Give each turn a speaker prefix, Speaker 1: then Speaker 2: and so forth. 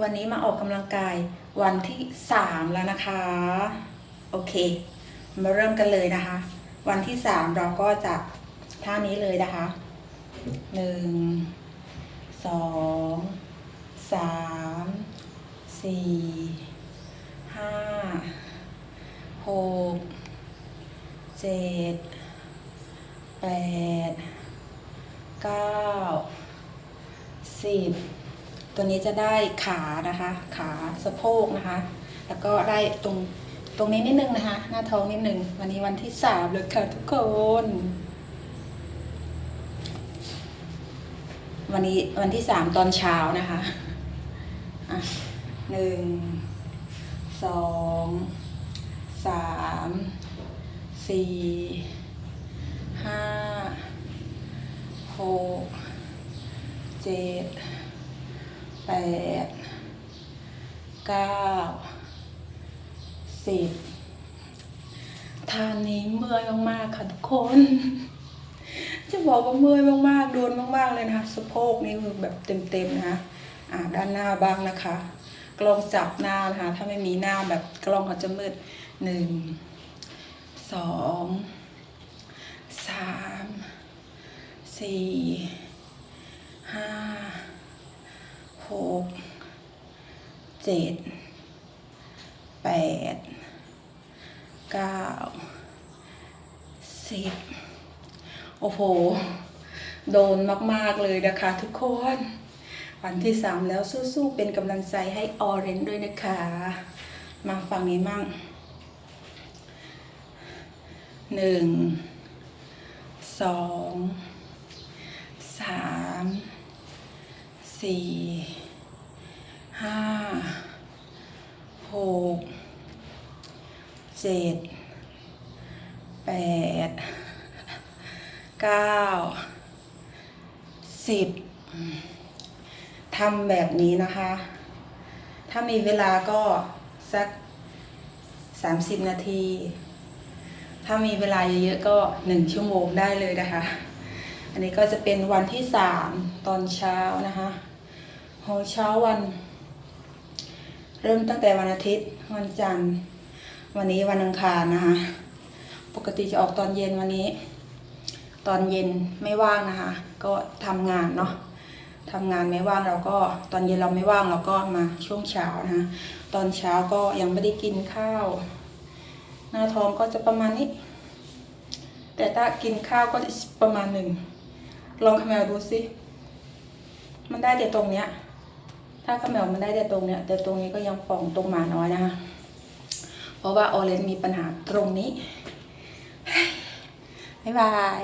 Speaker 1: วันนี้มาออกกำลังกายวันที่ 3 แล้วนะคะ โอเค มาเริ่มกันเลยนะคะ วันที่ 3 เราก็จะท่านี้เลยนะคะ 1 2 3 4 5 6 7 8 9 10 ตัวนี้จะได้ขานะคะ ขาสะโพกนะคะ แล้วก็ได้ตรงตรงนี้นิดนึงนะคะ หน้าท้องนิดนึง วันนี้วันที่สามเลยค่ะทุกคน วันนี้วันที่สามตอนเช้านะคะอะหนึ่งสองสามสี่ห้าหกเจ็ด แปดเก้าสิบทานนี้เมื่อยมากๆค่ะทุกคน จะบอกว่าเมื่อยมากๆโดนมากๆเลยนะคะสะโพกนี่คือแบบเต็มๆนะคะอ่าด้านหน้าบ้างนะคะ กล้องจับหน้านะคะ ถ้าไม่มีหน้าแบบกล้องเขาจะมืดหนึ่งสองสามสี่ ห้า หกเจ็ดแปดเก้าสิบโอ้โห โดนมาก ๆ เลยนะคะทุกคน วันที่สามแล้วสู้ ๆ เป็นกำลังใจให้ออเรนด้วยนะคะ มาฟังนี้มั่งหนึ่งสองสาม สี่ห้าหกเจ็ดแปดเก้าสิบทำแบบนี้นะคะ ถ้ามีเวลาก็สักสามสิบนาที ถ้ามีเวลาเยอะๆก็หนึ่งชั่วโมงได้เลยนะคะ อันนี้ก็จะเป็นวันที่สามตอนเช้านะคะ ของเช้าวัน เริ่มตั้งแต่วันอาทิตย์ วันจันทร์ วันนี้วันอังคารนะคะ ปกติจะออกตอนเย็นวันนี้ ตอนเย็นไม่ว่างนะคะ ก็ทำงานเนาะทำงานไม่ว่างเราก็ตอนเย็นเราไม่ว่างเราก็มาช่วงเช้านะคะตอนเช้าก็ยังไม่ได้กินข้าว หน้าท้องก็จะประมาณนี้ แต่ถ้ากินข้าวก็จะประมาณหนึ่งลองคำแมวดูสิมันได้แต่ตรงเนี้ย ถ้าคำแมวมันได้แต่ตรงเนี้ยแต่ตรงนี้ก็ยังป่องตรงหมาน้อยนะคะ เพราะว่าออเรนมีปัญหาตรงนี้ บ๊ายบาย